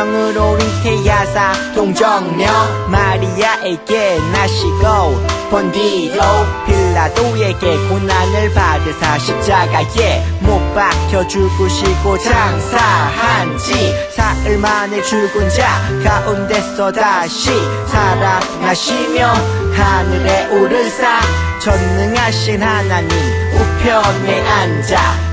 성령으로 잉태하사 동정녀 마리아에게 나시고 본 뒤로 빌라도에게 고난을 받으사 십자가에 못 박혀 죽으시고 장사한 지 사흘 만에 죽은 자 가운데서 다시 살아나시며 하늘에 오르사 전능하신 하나님 우편에 앉아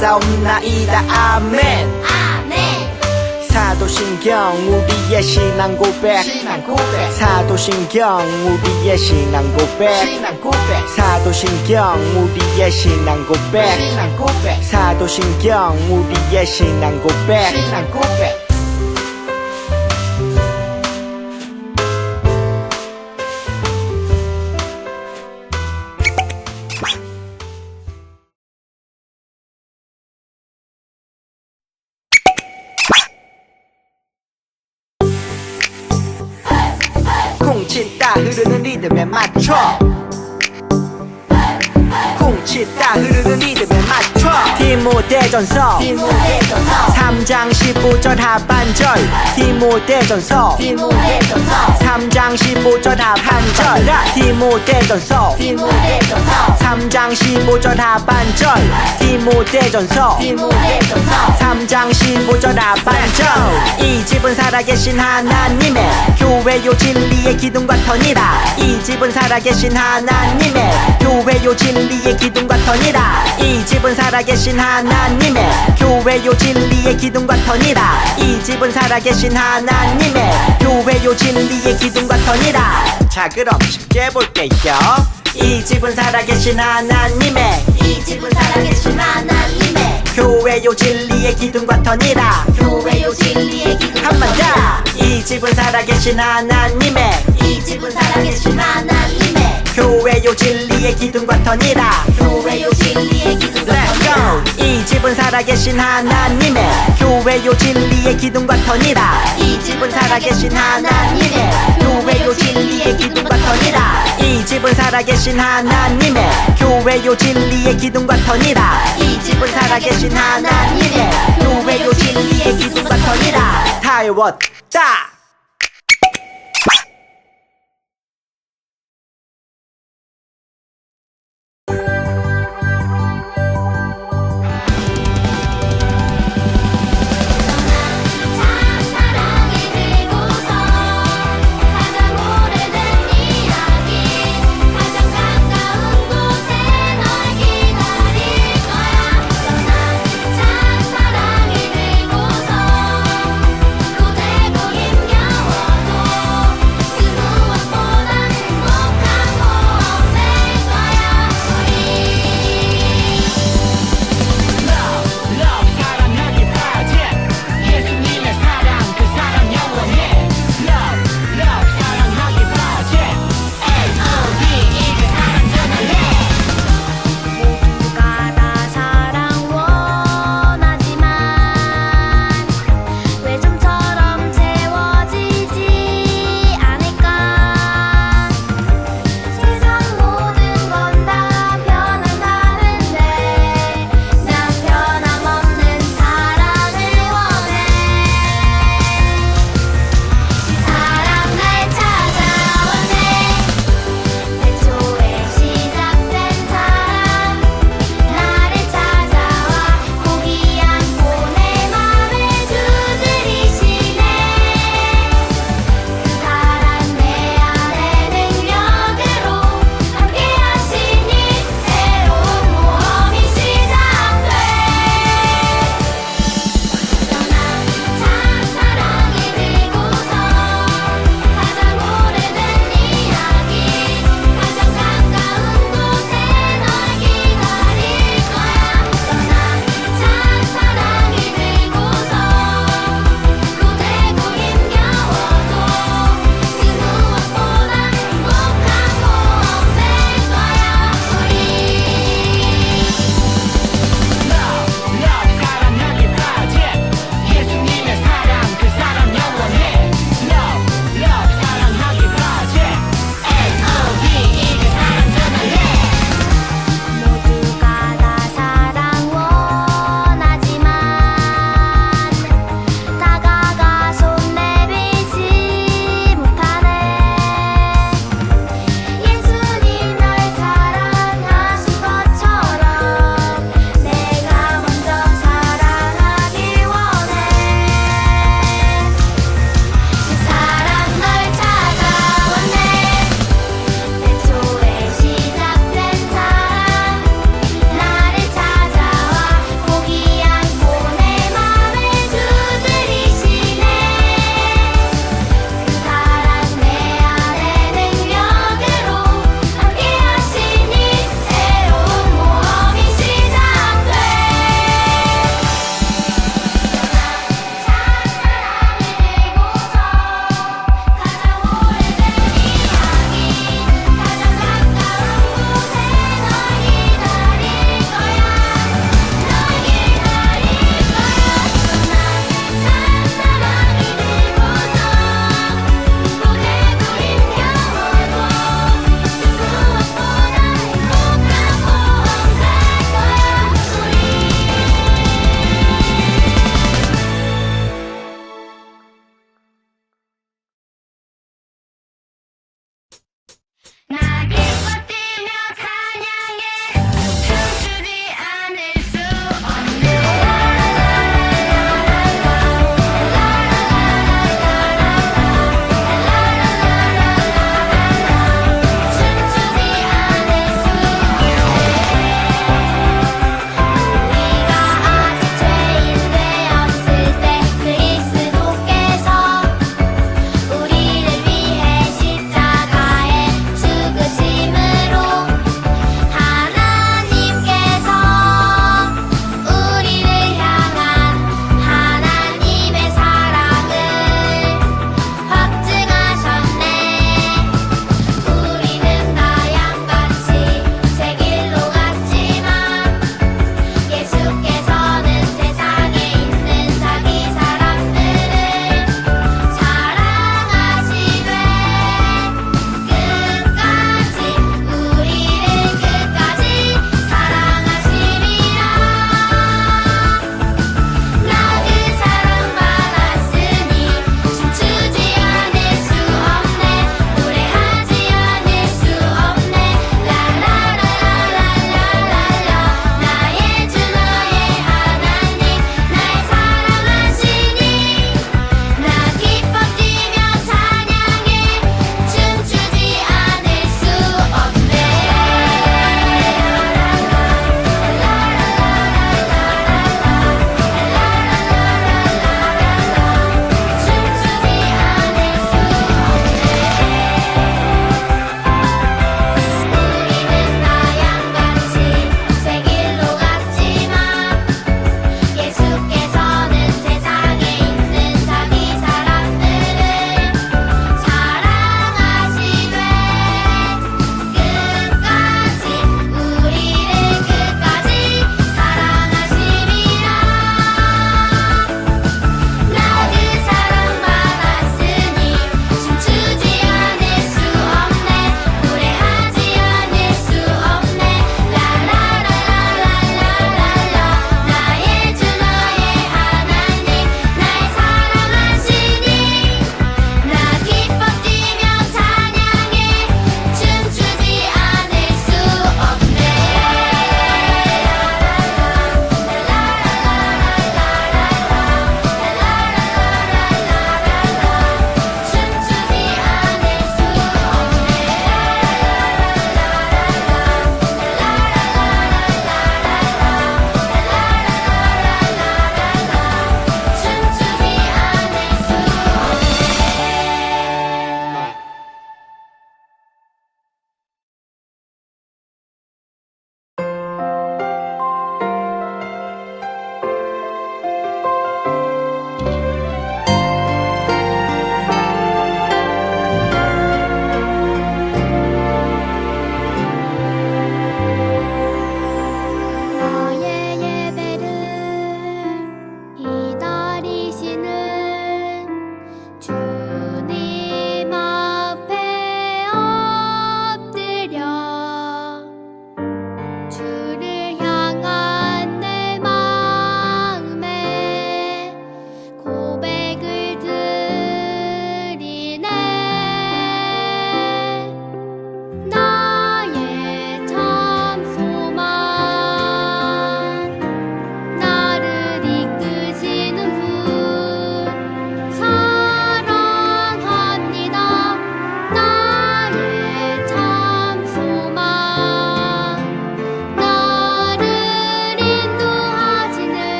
믿사옵나이다. 아멘. 아멘. 사도신경 우리의 신앙 고백. 신앙 고백. 사도신경 우리의 신앙 고백. 신앙 고백. 사도신경 우리의 신앙 고백. 신앙 고백. 사도신경 우리의 신앙 고백. 신앙 고백 리듬에 맞춰. 콩치다 흐르는 리듬에 맞춰 디모대전서 디모데전서 3장 15절 하반절. 디모대전서 디모데전서 3장 15절 하반절. 디모대전서 디모데전서 3장 15절 하반절. 디모대전서 디모데전서 3장 15절 하반절. 이 집은 살아계신 하나님의 교회요 진리의 기둥과 터니라. 이 집은 살아계신 하나님의 교회요 진리의 기둥과 터니라. 이 집은 살아계신 하나님의 교회요 진리의 기둥과 터니라 이 집은 살아계신 하나님의 교회요 진리의 기둥과 터니라 자 그럼 쉽게 볼게요. 이 집은 살아계신 하나님의 이 집은 살아계신 하나님의 교회요 진리의 기둥과 터니라 교회요 진리의 기둥 한번 더 이 집은 살아계신 하나님의 이 집은 살아계신 하나님의 교회요 진리의 기둥과 터니라 교회요 살아계신 하나님의 교회요 진리의 기둥과 터니라. 이 집은 살아계신 하나님의 교회요 진리의 기둥과 터니라. 이 집은 살아계신 하나님의 교회요 진리의 기둥과 터니라. 이 집은 살아계신 하나님의 교회요 진리의 기둥과 터니라. 다 외웠다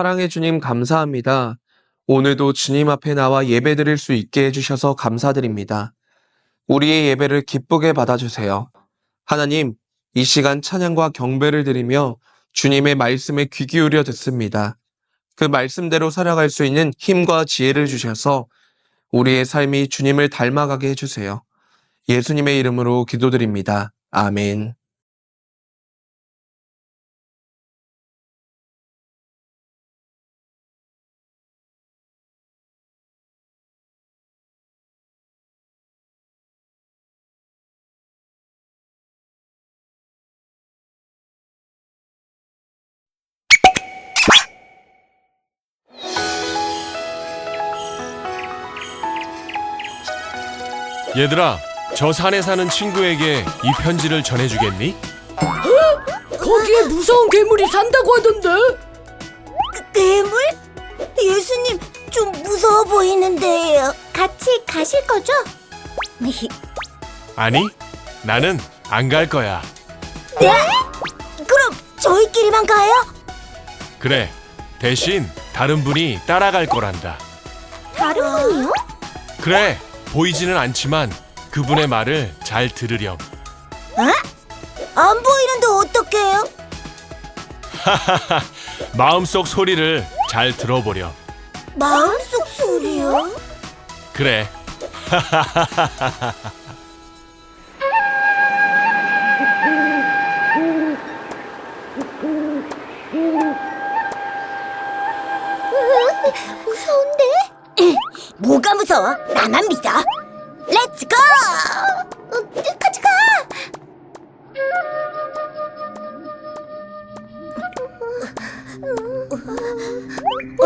사랑해 주님 감사합니다. 오늘도 주님 앞에 나와 예배 드릴 수 있게 해주셔서 감사드립니다. 우리의 예배를 기쁘게 받아주세요. 하나님, 이 시간 찬양과 경배를 드리며 주님의 말씀에 귀 기울여 듣습니다. 그 말씀대로 살아갈 수 있는 힘과 지혜를 주셔서 우리의 삶이 주님을 닮아가게 해주세요. 예수님의 이름으로 기도드립니다. 아멘. 얘들아, 저 산에 사는 친구에게 이 편지를 전해주겠니? 거기에 무서운 괴물이 산다고 하던데. 괴물? 예수님 좀 무서워 보이는데요. 같이 가실 거죠? 아니, 나는 안 갈 거야. 네? 그럼 저희끼리만 가요? 그래, 대신 다른 분이 따라갈 거란다. 다른 분이요? 그래, 보이지는 않지만 그분의 말을 잘 들으렴. 안 보이는데 어떡해요? 마음속 소리를 잘 들어보렴. 마음속 소리요? 그래, 무서운데? 뭐가 무서워? 나만 믿어. 렛츠 고! 어, 같이 가! 어?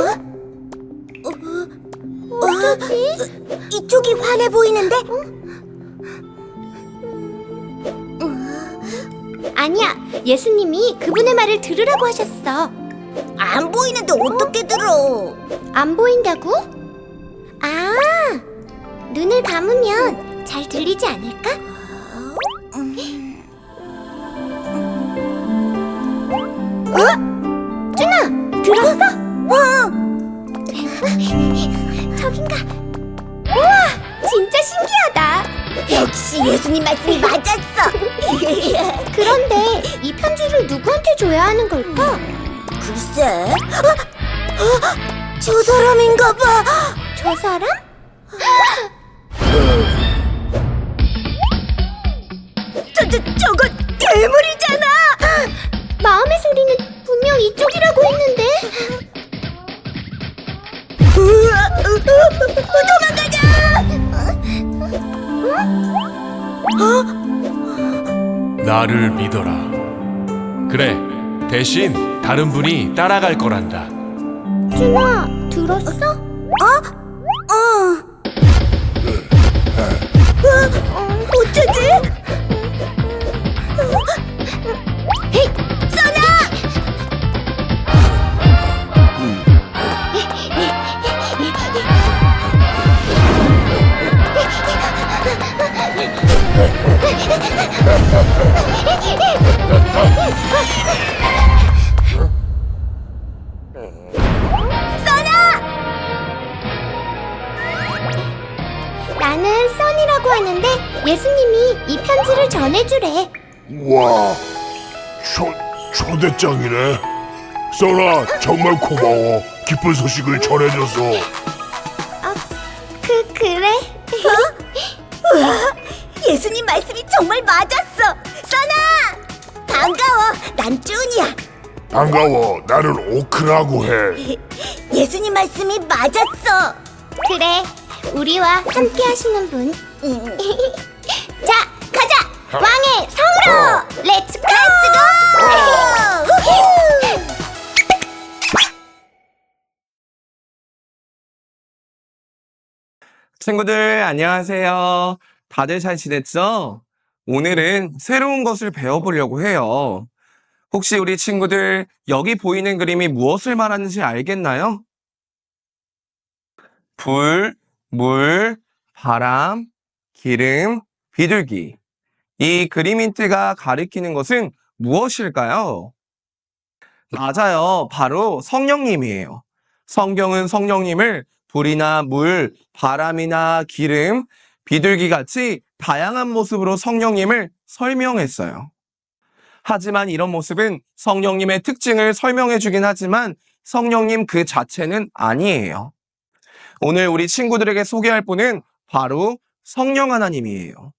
어쩌지? 이쪽이 환해 보이는데? 아니야, 예수님이 그분의 말을 들으라고 하셨어. 안 보이는데 어떻게 들어? 안 보인다고? 아, 눈을 감으면 잘 들리지 않을까? 어? 준아, 들었어? 어! 저긴가? 우와, 진짜 신기하다. 역시 예수님 말씀이 맞았어. 그런데 이 편지를 누구한테 줘야 하는 걸까? 글쎄, 어? 어? 저 사람인가 봐. 저 사람? 저, 저, 저건 괴물이잖아. 마음의 소리는 분명 이쪽이라고 했는데. 어, 어, 도망가자. 나를 믿어라. 그래, 대신 다른 분이 따라갈 거란다. 준아, 들었어? 어. 써니라고 하는데 예수님이 이 편지를 전해주래. 와, 초, 초대장이네. 써라, 정말 고마워. 기쁜 소식을 전해줘서. 그 그래? 예수님 말씀이 정말 맞았어. 써나! 반가워. 난 쭈니야. 반가워. 나는 오크라고 해. 예수님 말씀이 맞았어. 그래. 우리와 함께 하시는 분. 음. 자, 가자. 왕의 성으로. 렛츠 고! 친구들, 안녕하세요. 다들 잘 지냈죠? 오늘은 새로운 것을 배워보려고 해요. 혹시 우리 친구들, 여기 보이는 그림이 무엇을 말하는지 알겠나요? 불, 물, 바람, 기름, 비둘기. 이 그림 힌트가 가리키는 것은 무엇일까요? 맞아요. 바로 성령님이에요. 성경은 성령님을 불이나 물, 바람이나 기름, 비둘기 같이 다양한 모습으로 성령님을 설명했어요. 하지만 이런 모습은 성령님의 특징을 설명해 주긴 하지만 성령님 그 자체는 아니에요. 오늘 우리 친구들에게 소개할 분은 바로 성령 하나님이에요.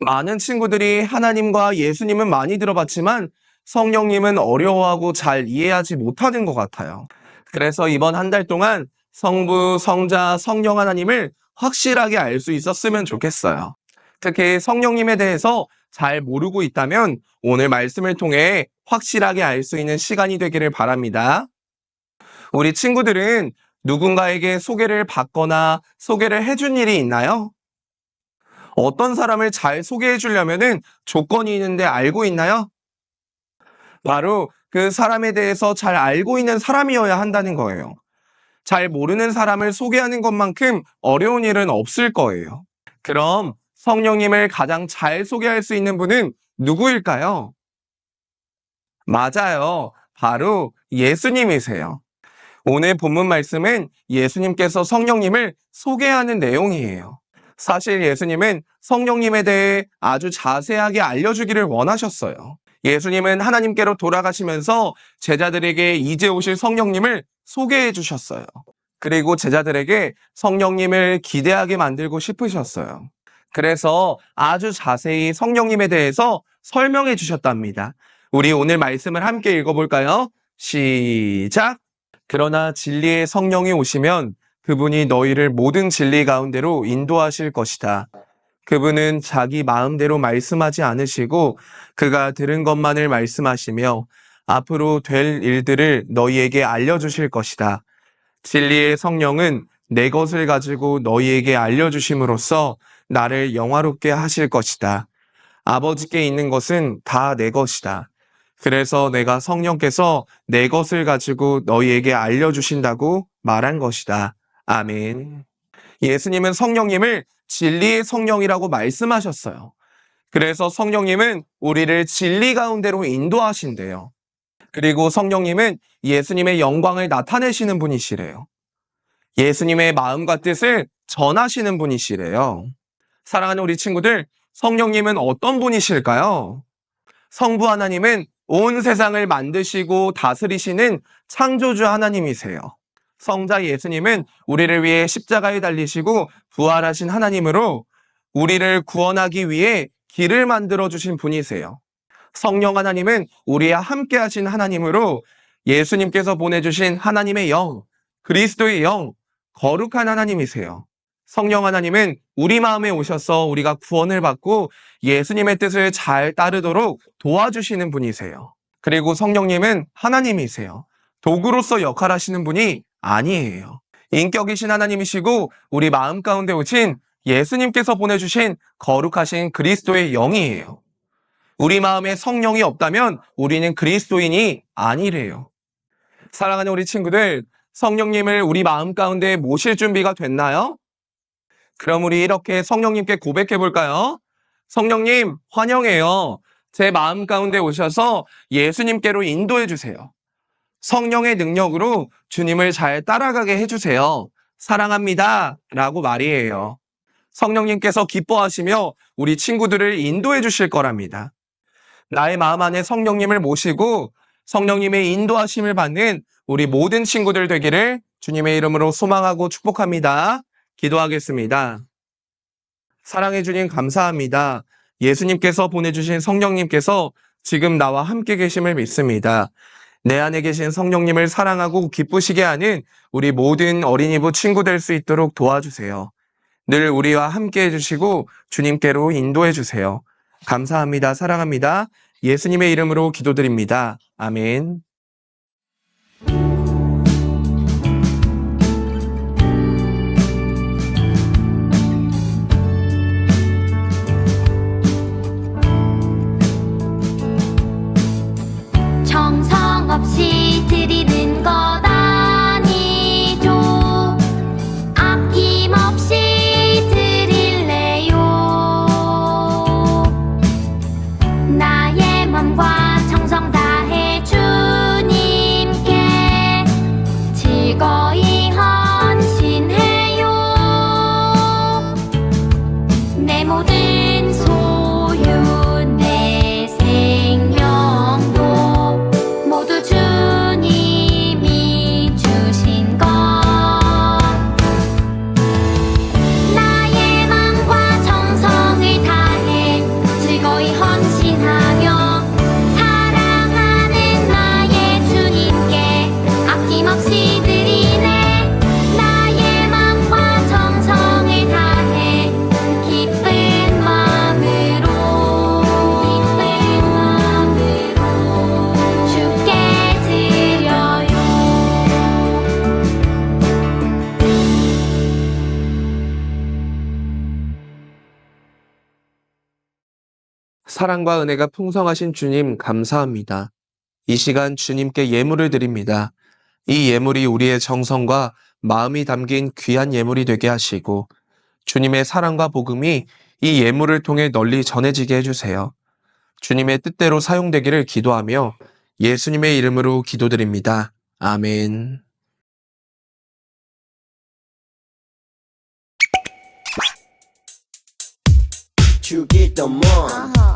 많은 친구들이 하나님과 예수님은 많이 들어봤지만 성령님은 어려워하고 잘 이해하지 못하는 것 같아요. 그래서 이번 한 달 동안 성부, 성자, 성령 하나님을 확실하게 알 수 있었으면 좋겠어요. 특히 성령님에 대해서 잘 모르고 있다면 오늘 말씀을 통해 확실하게 알 수 있는 시간이 되기를 바랍니다. 우리 친구들은 누군가에게 소개를 받거나 소개를 해준 일이 있나요? 어떤 사람을 잘 소개해 주려면은 조건이 있는데 알고 있나요? 바로 그 사람에 대해서 잘 알고 있는 사람이어야 한다는 거예요. 잘 모르는 사람을 소개하는 것만큼 어려운 일은 없을 거예요. 그럼 성령님을 가장 잘 소개할 수 있는 분은 누구일까요? 맞아요. 바로 예수님이세요. 오늘 본문 말씀은 예수님께서 성령님을 소개하는 내용이에요. 사실 예수님은 성령님에 대해 아주 자세하게 알려주기를 원하셨어요. 예수님은 하나님께로 돌아가시면서 제자들에게 이제 오실 성령님을 소개해 주셨어요. 그리고 제자들에게 성령님을 기대하게 만들고 싶으셨어요. 그래서 아주 자세히 성령님에 대해서 설명해 주셨답니다. 우리 오늘 말씀을 함께 읽어볼까요? 시작! 그러나 진리의 성령이 오시면 그분이 너희를 모든 진리 가운데로 인도하실 것이다. 그분은 자기 마음대로 말씀하지 않으시고 그가 들은 것만을 말씀하시며 앞으로 될 일들을 너희에게 알려주실 것이다. 진리의 성령은 내 것을 가지고 너희에게 알려주심으로써 나를 영화롭게 하실 것이다. 아버지께 있는 것은 다 내 것이다. 그래서 내가 성령께서 내 것을 가지고 너희에게 알려주신다고 말한 것이다. 아멘. 예수님은 성령님을 진리의 성령이라고 말씀하셨어요. 그래서 성령님은 우리를 진리 가운데로 인도하신대요. 그리고 성령님은 예수님의 영광을 나타내시는 분이시래요. 예수님의 마음과 뜻을 전하시는 분이시래요. 사랑하는 우리 친구들, 성령님은 어떤 분이실까요? 성부 하나님은 온 세상을 만드시고 다스리시는 창조주 하나님이세요. 성자 예수님은 우리를 위해 십자가에 달리시고 부활하신 하나님으로 우리를 구원하기 위해 길을 만들어 주신 분이세요. 성령 하나님은 우리와 함께 하신 하나님으로 예수님께서 보내주신 하나님의 영, 그리스도의 영, 거룩한 하나님이세요. 성령 하나님은 우리 마음에 오셔서 우리가 구원을 받고 예수님의 뜻을 잘 따르도록 도와주시는 분이세요. 그리고 성령님은 하나님이세요. 도구로서 역할하시는 분이 아니에요. 인격이신 하나님이시고 우리 마음 가운데 오신 예수님께서 보내주신 거룩하신 그리스도의 영이에요. 우리 마음에 성령이 없다면 우리는 그리스도인이 아니래요. 사랑하는 우리 친구들, 성령님을 우리 마음 가운데 모실 준비가 됐나요? 그럼 우리 이렇게 성령님께 고백해 볼까요? 성령님, 환영해요. 제 마음 가운데 오셔서 예수님께로 인도해 주세요. 성령의 능력으로 주님을 잘 따라가게 해주세요. 사랑합니다. 라고 말이에요. 성령님께서 기뻐하시며 우리 친구들을 인도해 주실 거랍니다. 나의 마음 안에 성령님을 모시고 성령님의 인도하심을 받는 우리 모든 친구들 되기를 주님의 이름으로 소망하고 축복합니다. 기도하겠습니다. 사랑해 주님 감사합니다. 예수님께서 보내주신 성령님께서 지금 나와 함께 계심을 믿습니다. 내 안에 계신 성령님을 사랑하고 기쁘시게 하는 우리 모든 어린이부 친구 될 수 있도록 도와주세요. 늘 우리와 함께 해주시고 주님께로 인도해 주세요. 감사합니다. 사랑합니다. 예수님의 이름으로 기도드립니다. 아멘. 사랑과 은혜가 풍성하신 주님 감사합니다. 이 시간 주님께 예물을 드립니다. 이 예물이 우리의 정성과 마음이 담긴 귀한 예물이 되게 하시고 주님의 사랑과 복음이 이 예물을 통해 널리 전해지게 해주세요. 주님의 뜻대로 사용되기를 기도하며 예수님의 이름으로 기도드립니다. 아멘. 주기도문 어허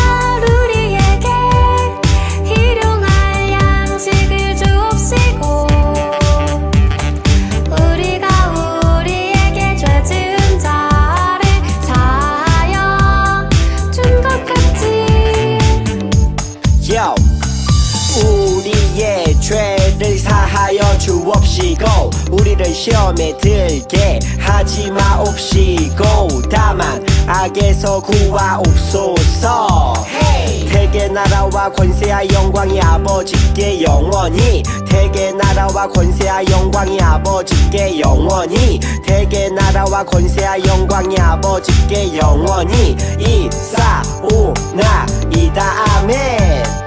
시험에 들게 하지 마옵시고 다만 악에서 구하옵소서. 대개 나라와 권세와 영광이 아버지께 영원히 대개 나라와 권세와 영광이 아버지께 영원히 대개 나라와 권세와 영광이 아버지께 영원히 이사오나이다. 아멘